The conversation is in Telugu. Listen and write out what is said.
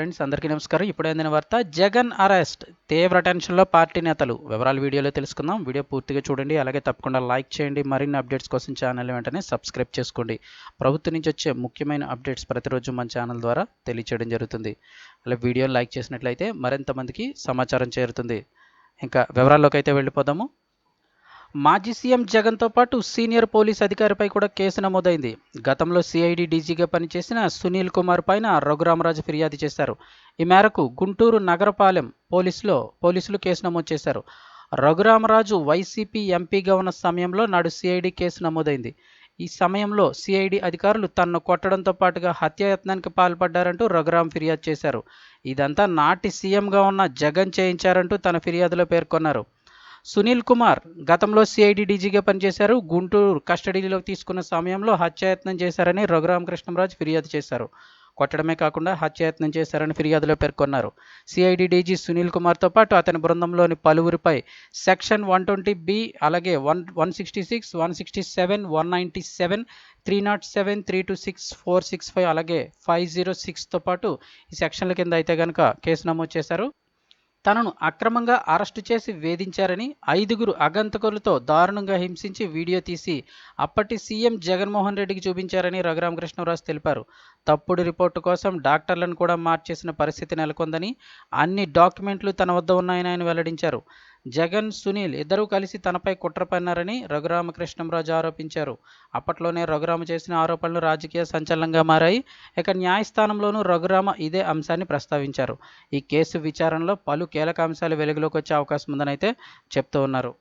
ఫ్రెండ్స్ అందరికీ నమస్కారం. ఇప్పుడు అందిన వార్త జగన్ అరెస్ట్ తీవ్ర టెన్షన్లో పార్టీ నేతలు. వివరాలు వీడియోలో తెలుసుకుందాం. వీడియో పూర్తిగా చూడండి. అలాగే తప్పకుండా లైక్ చేయండి. మరిన్ని అప్డేట్స్ కోసం ఛానల్ వెంటనే సబ్స్క్రైబ్ చేసుకోండి. ప్రభుత్వం నుంచి వచ్చే ముఖ్యమైన అప్డేట్స్ ప్రతిరోజు మన ఛానల్ ద్వారా తెలియచేయడం జరుగుతుంది. అలా వీడియో లైక్ చేసినట్లయితే మరింత మందికి సమాచారం చేరుతుంది. ఇంకా వివరాల్లోకి అయితే వెళ్ళిపోదాము. మాజీ సీఎం జగన్తో పాటు సీనియర్ పోలీస్ అధికారిపై కూడా కేసు నమోదైంది. గతంలో సిఐడి డీజీగా పనిచేసిన సునీల్ కుమార్ పైన రఘురామరాజు ఫిర్యాదు చేశారు. ఈ మేరకు గుంటూరు నగరపాలెం పోలీసులో పోలీసులు కేసు నమోదు చేశారు. రఘురామరాజు వైసీపీ ఎంపీగా ఉన్న సమయంలో నాడు సిఐడి కేసు నమోదైంది. ఈ సమయంలో సిఐడి అధికారులు తనను కొట్టడంతో పాటుగా హత్యాయత్నానికి పాల్పడ్డారంటూ రఘురాం ఫిర్యాదు చేశారు. ఇదంతా నాటి సీఎంగా ఉన్న జగన్ చేయించారంటూ తన ఫిర్యాదులో పేర్కొన్నారు. సునీల్ కుమార్ గతంలో సిఐడి డీజీగా పనిచేశారు. గుంటూరు కస్టడీలో తీసుకున్న సమయంలో హత్యాయత్నం చేశారని రఘురామకృష్ణరాజు ఫిర్యాదు చేశారు. కొట్టడమే కాకుండా హత్యాయత్నం చేశారని ఫిర్యాదులో పేర్కొన్నారు. సిఐడి డీజీ సునీల్ కుమార్తో పాటు అతని బృందంలోని పలువురిపై సెక్షన్ వన్ ట్వంటీ బి అలాగే one one sixty six one sixty seven one ninety seven three not seven three two six four six five అలాగే ఫైవ్ జీరో సిక్స్తో పాటు ఈ సెక్షన్ల కింద అయితే కనుక కేసు నమోదు చేశారు. తనను అక్రమంగా అరెస్టు చేసి వేధించారని ఐదుగురు అగంతకులతో దారుణంగా హింసించి వీడియో తీసి అప్పటి సీఎం జగన్మోహన్ రెడ్డికి చూపించారని రఘురామకృష్ణరాజు తెలిపారు. తప్పుడు రిపోర్టు కోసం డాక్టర్లను కూడా మార్చేసిన పరిస్థితి నెలకొందని అన్ని డాక్యుమెంట్లు తన వద్ద ఉన్నాయని ఆయన వెల్లడించారు. జగన్ సునీల్ ఇద్దరూ కలిసి తనపై కుట్ర పన్నారని రఘురామకృష్ణంరాజు ఆరోపించారు. అప్పట్లోనే రఘురామ చేసిన ఆరోపణలు రాజకీయ సంచలనంగా మారాయి. ఇక న్యాయస్థానంలోనూ రఘురామ ఇదే అంశాన్ని ప్రస్తావించారు. ఈ కేసు విచారణలో పలు కీలక అంశాలు వెలుగులోకి వచ్చే అవకాశం ఉందని అయితే చెప్తూ ఉన్నారు.